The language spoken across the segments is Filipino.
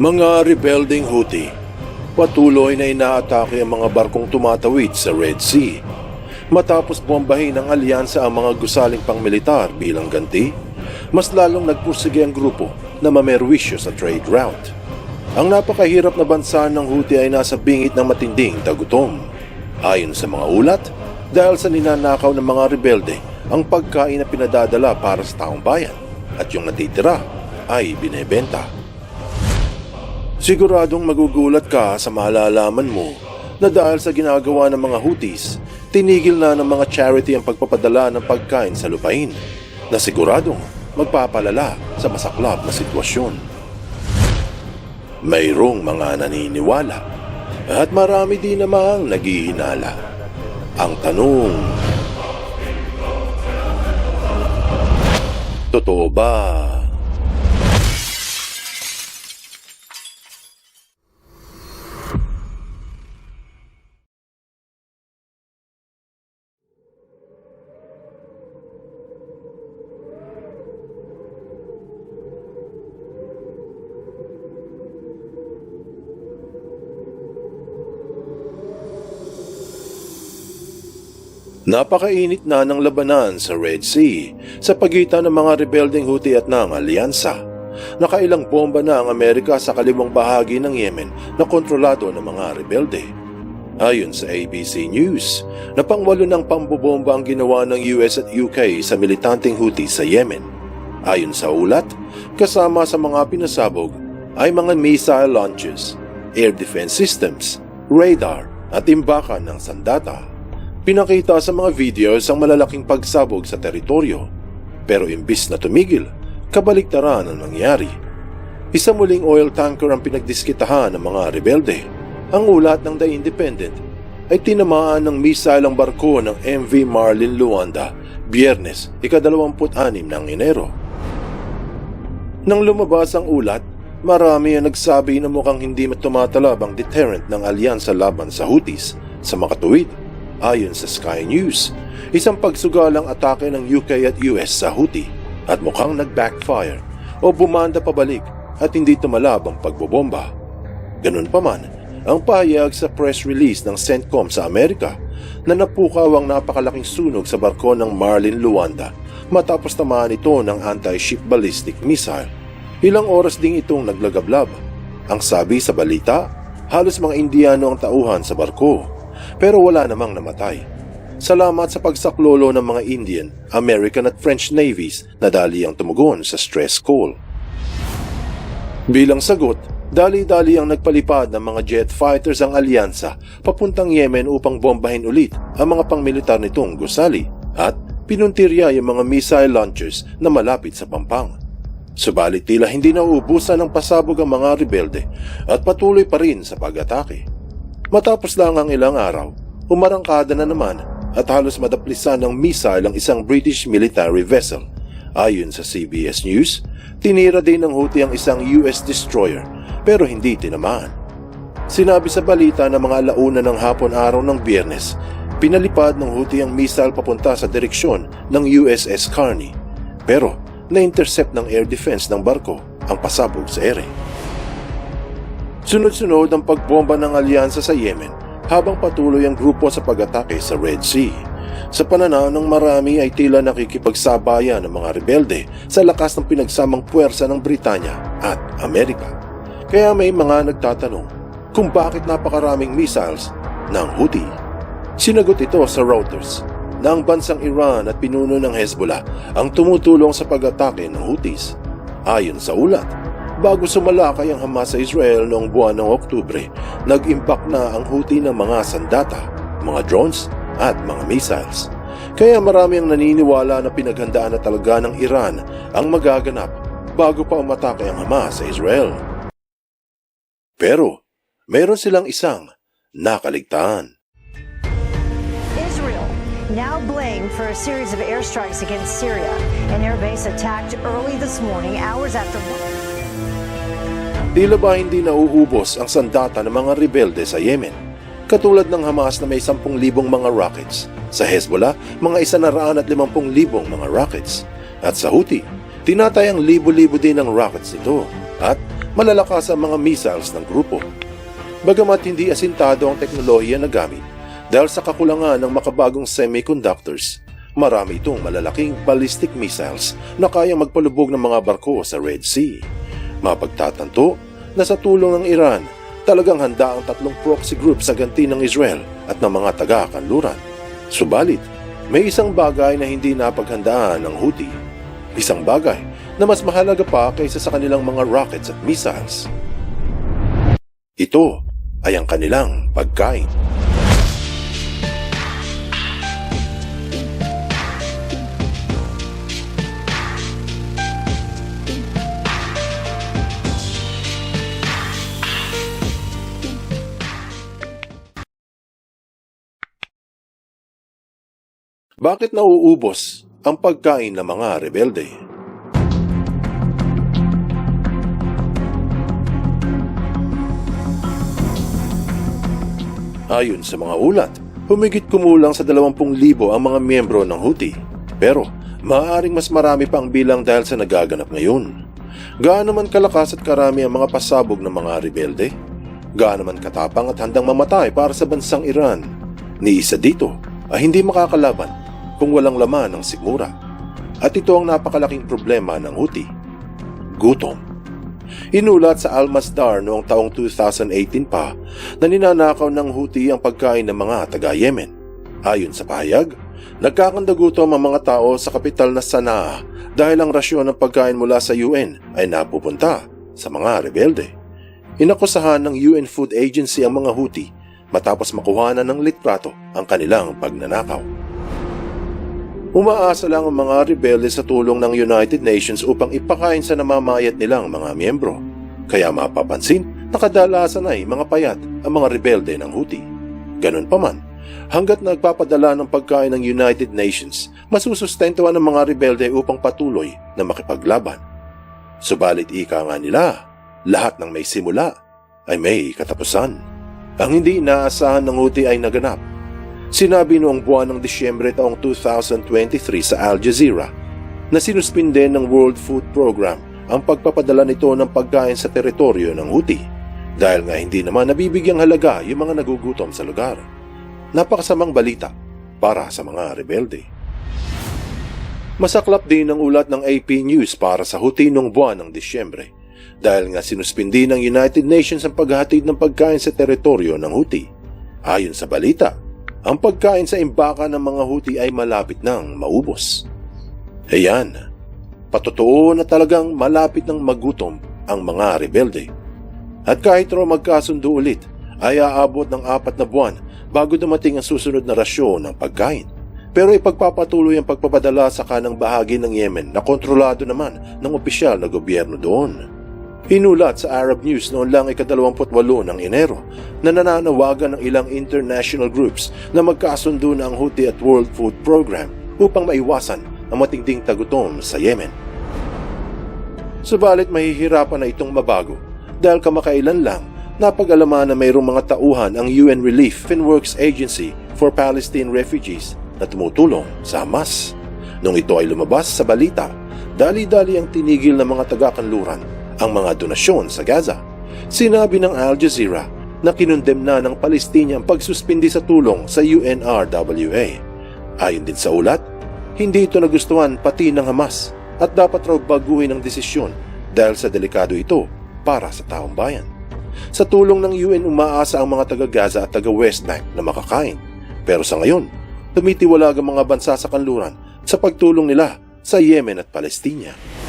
Mga rebelding Houthi, patuloy na inaatake ang mga barkong tumatawid sa Red Sea. Matapos bombahin ng alyansa ang mga gusaling pangmilitar bilang ganti, mas lalong nagpursige ang grupo na mamerwisyo sa trade route. Ang napakahirap na bansa ng Houthi ay nasa bingit ng matinding tagutom. Ayon sa mga ulat, dahil sa ninanakaw ng mga rebelde ang pagkain na pinadadala para sa taong bayan at yung natitira ay binebenta. Siguradong magugulat ka sa malalaman mo na dahil sa ginagawa ng mga Houthis, tinigil na ng mga charity ang pagpapadala ng pagkain sa lupain na siguradong magpapalala sa masaklap na sitwasyon. Mayroong mga naniniwala at marami din namang naghihinala. Ang tanong, Totoo ba? Napakainit na ng labanan sa Red Sea sa pagitan ng mga rebelding Houthi at ng alyansa. Nakailang bomba na ang Amerika sa kaliwang bahagi ng Yemen na kontrolado ng mga rebelde. Ayon sa ABC News, napangwalo ng pambobomba ang ginawa ng US at UK sa militanteng Houthi sa Yemen. Ayon sa ulat, kasama sa mga pinasabog ay mga missile launches, air defense systems, radar at imbakan ng sandata. Pinakita sa mga videos ang malalaking pagsabog sa teritoryo. Pero imbis na tumigil, kabaliktaran ang nangyari. Isa muling oil tanker ang pinagdiskitahan ng mga rebelde. Ang ulat ng The Independent ay tinamaan ng missile ang barko ng MV Marlin Luanda, biyernes, ikadalawamput-anim ng Enero. Nang lumabas ang ulat, marami ang nagsabi na mukhang hindi tumatalab ang deterrent ng alyansa laban sa Houthis sa makatuwid. Ayon sa Sky News, isang pagsugalang atake ng UK at US sa Houthi at mukhang nag-backfire o bumanda pabalik at hindi tumalab ang pagbobomba. Ganun pa man, ang pahayag sa press release ng CENTCOM sa Amerika na napukaw ang napakalaking sunog sa barko ng Marlin Luanda matapos tamaan ito ng anti-ship ballistic missile. Ilang oras ding itong naglagablab. Ang sabi sa balita, halos mga Indiano ang tauhan sa barko pero wala namang namatay. Salamat sa pagsaklolo ng mga Indian, American at French navies na dali ang tumugon sa stress call. Bilang sagot, dali-dali ang nagpalipad ng mga jet fighters ang alyansa papuntang Yemen upang bombahin ulit ang mga pangmilitar nitong gusali at pinuntirya yung mga missile launchers na malapit sa Pampang. Subalit tila hindi nauubusan ng pasabog ang mga rebelde at patuloy pa rin sa pag-atake. Matapos lang ang ilang araw, umarangkada na naman at halos madaplisan ng missile ang isang British military vessel. Ayon sa CBS News, tinira din ng Houthi ang isang US destroyer pero hindi tinamaan. Sinabi sa balita na mga alauna ng hapon araw ng biyernes, pinalipad ng Houthi ang missile papunta sa direksyon ng USS Carney. Pero na-intercept ng air defense ng barko ang pasabog sa ere. Sunod-sunod ang pagbomba ng alyansa sa Yemen habang patuloy ang grupo sa pag-atake sa Red Sea. Sa pananaw ng marami ay tila nakikipagsabayan ng mga rebelde sa lakas ng pinagsamang puwersa ng Britanya at Amerika. Kaya may mga nagtatanong kung bakit napakaraming missiles ng Houthi. Sinagot ito sa Reuters na ang bansang Iran at pinuno ng Hezbollah ang tumutulong sa pag-atake ng Houthis. Ayon sa ulat, Bago sumalakay ang Hamas sa Israel noong buwan ng Oktubre, nag-impact na ang Houthi ng mga sandata, mga drones at mga missiles. Kaya marami ang naniniwala na pinaghandaan na talaga ng Iran ang magaganap bago pa umatake ang Hamas sa Israel. Pero meron silang isang nakaligtaan. Israel now blamed for a series of airstrikes against Syria. An airbase attacked early this morning, hours after. Tila ba hindi nauubos ang sandata ng mga rebelde sa Yemen? Katulad ng Hamas na may 10,000 mga rockets. Sa Hezbollah, mga 150,000 mga rockets. At sa Houthi, tinatayang libo-libo din ang rockets nito. At malalakas ang mga missiles ng grupo. Bagamat hindi asintado ang teknolohiya na gamit dahil sa kakulangan ng makabagong semiconductors, marami itong malalaking ballistic missiles na kayang magpalubog ng mga barko sa Red Sea. Mapagtatanto na sa tulong ng Iran, talagang handa ang tatlong proxy group sa ganti ng Israel at ng mga taga-kanluran. Subalit, may isang bagay na hindi napaghandaan ng Houthi. Isang bagay na mas mahalaga pa kaysa sa kanilang mga rockets at missiles. Ito ay ang kanilang pagkain. Bakit nauubos ang pagkain ng mga rebelde? Ayon sa mga ulat, humigit kumulang sa 20,000 ang mga miyembro ng Houthi. Pero maaaring mas marami pa ang bilang dahil sa nagaganap ngayon. Gaano man kalakas at karami ang mga pasabog ng mga rebelde? Gaano man katapang at handang mamatay para sa bansang Iran? Ni isa dito ay hindi makakalaban kung walang laman ng sigmura. At ito ang napakalaking problema ng Houthi. Gutom. Inulat sa Al-Masdar noong taong 2018 pa na ninanakaw ng Houthi ang pagkain ng mga taga-Yemen. Ayon sa pahayag, nagkakandagutom ang mga tao sa kapital na Sanaa dahil ang rasyon ng pagkain mula sa UN ay napupunta sa mga rebelde. Inakusahan ng UN Food Agency ang mga Houthi matapos makuhanan ng litrato ang kanilang pagnanakaw. Umaasa lang ang mga rebelde sa tulong ng United Nations upang ipakain sa namamayat nilang mga miyembro. Kaya mapapansin na kadalasan ay mga payat ang mga rebelde ng Houthi. Ganun pa man, hanggat nagpapadala ng pagkain ng United Nations, masusustentuhan ng mga rebelde upang patuloy na makipaglaban. Subalit ika nga nila, lahat ng may simula ay may katapusan. Ang hindi inaasahan ng Houthi ay naganap Sinabi noong buwan ng Disyembre taong 2023 sa Al Jazeera na sinuspinde ng World Food Program ang pagpapadala nito ng pagkain sa teritoryo ng Houthi dahil nga hindi naman nabibigyang halaga yung mga nagugutom sa lugar. Napakasamang balita para sa mga rebelde. Masaklap din ang ulat ng AP News para sa Houthi noong buwan ng Disyembre dahil nga sinuspindi ng United Nations ang paghatid ng pagkain sa teritoryo ng Houthi. Ayon sa balita, ang pagkain sa imbaka ng mga Houthi ay malapit nang maubos. Ayan, patotoo na talagang malapit nang magutom ang mga rebelde. At kahit raw magkasundo ulit, ay aabot ng apat na buwan bago dumating ang susunod na rasyon ng pagkain. Pero ipagpapatuloy ang pagpapadala sa kanang bahagi ng Yemen na kontrolado naman ng opisyal na gobyerno doon. Inulat sa Arab News noon lang ikadalawamput walo ng Enero na nananawagan ng ilang international groups na magkasundo na ang Houthi at World Food Program upang maiwasan ang matinding tagutom sa Yemen. Subalit mahihirapan na itong mabago dahil kamakailan lang napag-alaman na mayroong mga tauhan ang UN Relief and Works Agency for Palestine Refugees na tumutulong sa Hamas. Nung ito ay lumabas sa balita, dali-dali ang tinigil ng mga taga-kanluran ang mga donasyon sa Gaza. Sinabi ng Al Jazeera na kinundem na ng Palestina ang pagsuspindi sa tulong sa UNRWA. Ayon din sa ulat, hindi ito nagustuhan pati ng Hamas at dapat raw baguhin ang desisyon dahil sa delikado ito para sa taong bayan. Sa tulong ng UN umaasa ang mga taga-Gaza at taga-West Bank na makakain. Pero sa ngayon, tumitiwalag ang mga bansa sa kanluran sa pagtulong nila sa Yemen at Palestina.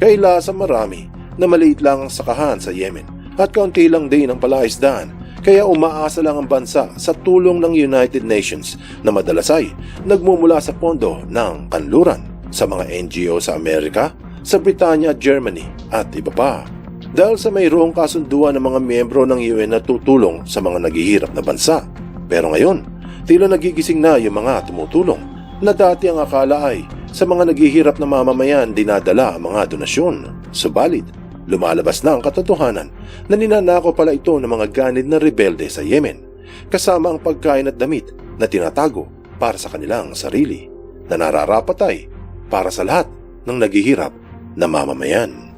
Kaila sa marami na maliit lang ang sakahan sa Yemen at kaunti lang din ang palaisdaan kaya umaasa lang ang bansa sa tulong ng United Nations na madalas ay nagmumula sa pondo ng kanluran sa mga NGO sa Amerika, sa Britanya at Germany at iba pa. Dahil sa mayroong kasunduan ng mga miyembro ng UN na tutulong sa mga naghihirap na bansa. Pero ngayon, tila nagigising na yung mga tumutulong na dati ang akala ay sa mga naghihirap na mamamayan dinadala ang mga donasyon. Subalit, lumalabas na ang katotohanan na ninanako pala ito ng mga ganid na rebelde sa Yemen, kasama ang pagkain at damit na tinatago para sa kanilang sarili, na nararapat ay para sa lahat ng naghihirap na mamamayan.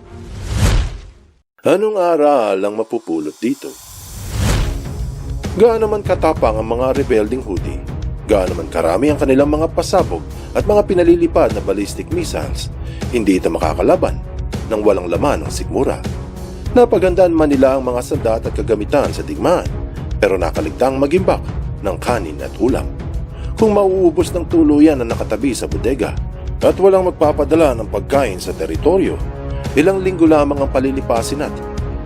Anong aral ang mapupulot dito? Gaano man katapang ang mga rebelding Houthi, gaano man karami ang kanilang mga pasabog at mga pinalilipad na ballistic missiles, hindi ito makakalaban ng walang laman ng sikmura. Napagandaan man nila ang mga sandat at kagamitan sa digmaan, pero nakaligtang magimbak ng kanin at ulam. Kung mauubos ng tuluyan na nakatabi sa bodega at walang magpapadala ng pagkain sa teritoryo, ilang linggo lamang ang palilipasin at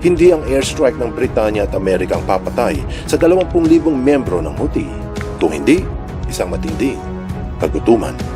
hindi ang airstrike ng Britanya at Amerika ang papatay sa 20,000 membro ng Houthi. Kung hindi, isang matinding kagutuman.